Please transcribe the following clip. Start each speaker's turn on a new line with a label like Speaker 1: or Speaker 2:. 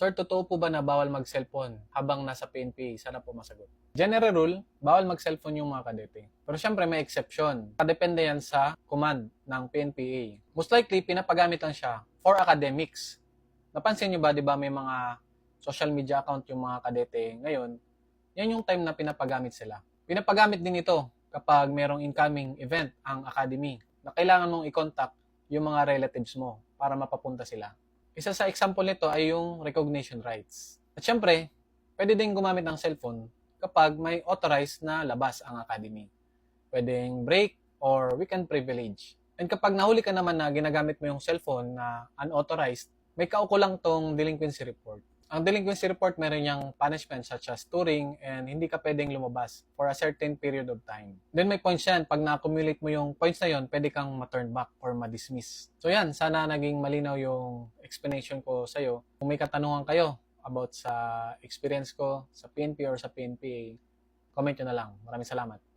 Speaker 1: Sir, totoo po ba na bawal mag-cellphone habang nasa PNPA? Sana po masagot. General rule, bawal mag-cellphone yung mga kadete. Pero syempre may exception. Kadepende yan sa command ng PNPA. Most likely, pinapagamit lang siya for academics. Napansin nyo ba, di ba, may mga social media account yung mga kadete ngayon, yan yung time na pinapagamit sila. Pinapagamit din ito kapag merong incoming event ang academy na kailangan mong i-contact yung mga relatives mo para mapapunta sila. Isa sa example nito ay yung recognition rights. At syempre, pwede din gumamit ng cellphone kapag may authorized na labas ang academy. Pwedeng break or weekend privilege. And kapag nahuli ka naman na ginagamit mo yung cellphone na unauthorized, may kaukulang tong delinquency report. Ang delinquency report meron niyang punishment such as touring and hindi ka pwedeng lumabas for a certain period of time. Then may points yan. Pag na-accumulate mo yung points na yon, pwede kang ma-turn back or ma-dismiss. So yan, sana naging malinaw yung explanation ko sa'yo. Kung may katanungan kayo about sa experience ko sa PNP or sa PNPA, comment nyo na lang. Maraming salamat.